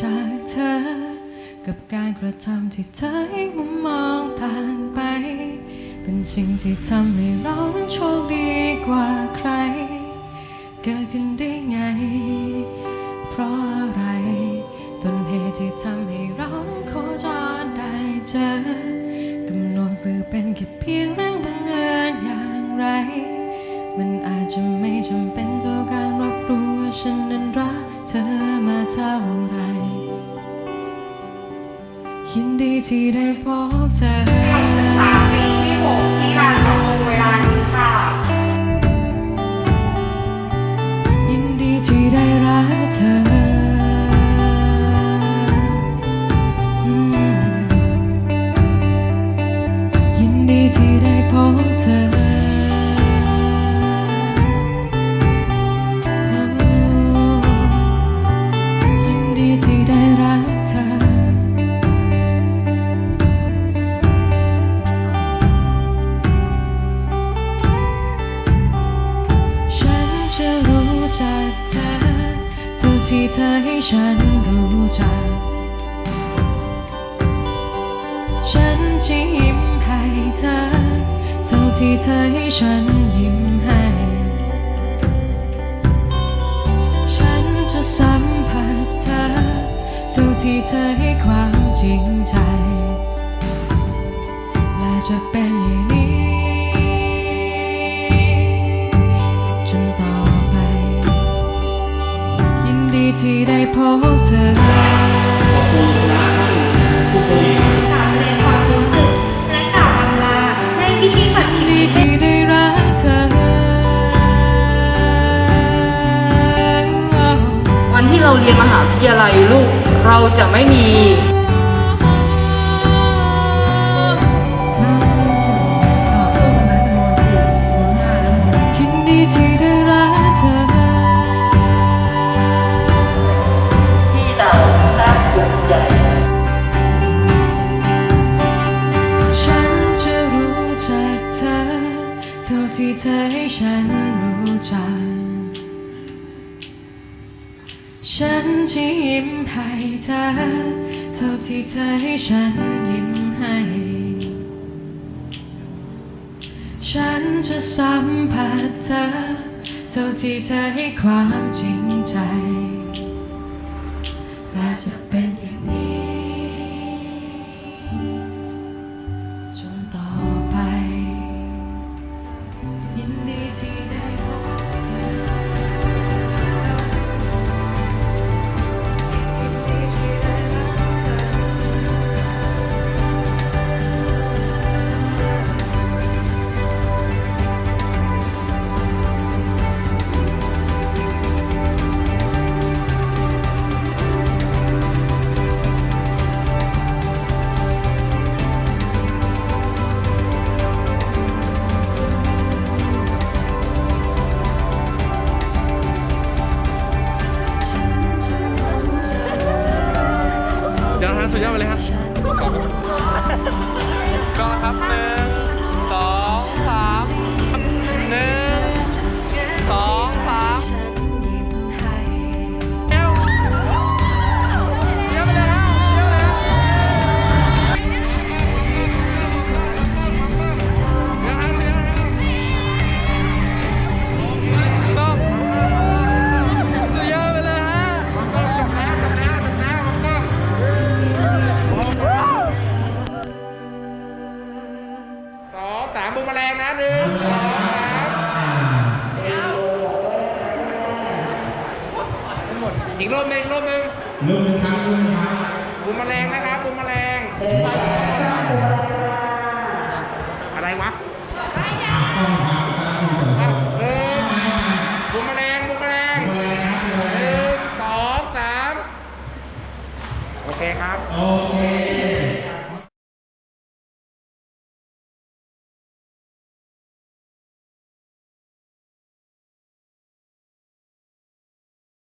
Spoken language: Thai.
จากเธอ กับการกระทำที่เธอให้มุมมองต่างไป เป็นสิ่งที่ทำให้เรานั้นโชคดีกว่าใคร เกิดขึ้นได้ไง เพราะอะไรต้นเหตุที่ทำให้เรานั้นโคจรได้เจอกำหนดหรือเป็นแค่เพียงเรื่องบังเอิญอย่างไร มันอาจจะไม่จำเป็นต่อการรับรู้ว่าฉันนั้นรัก อมาเท่าไรยินดีที่ได้พบเธอสาปีที่หกที่ลานเสาธงเวลานี้ค่ะ ยินดีที่ได้ ที่เธอให้ฉันรู้จัก ฉันจะยิ้มให้เธอ เท่าที่เธอให้ฉันยิ้มให้ ฉันจะสัมผัสเธอ เท่าที่เธอให้ความจริงใจ และจะเป็นอย่างนี้ ที่ได้พบเธอค่ะแสดงความรู้สึกและกล่าวอำลาให้พี่พี่ปัดชิยินมดีที่ได้รักเธอ วันที่เราเรียนมหาวิทยาลัยลูก เราจะไม่มี เท่าที่เธอให้ฉันรู้จัก ฉันจะยิ้มให้เธอ เท่าที่เธอให้ฉันยิ้มให้ ฉันจะสัมผัสเธอ เท่าที่เธอให้ความจริงใจ อีกรอบหนึ่งอีกรอบหนึ่งบุมแมลงนะครับบุมแมลงอะไร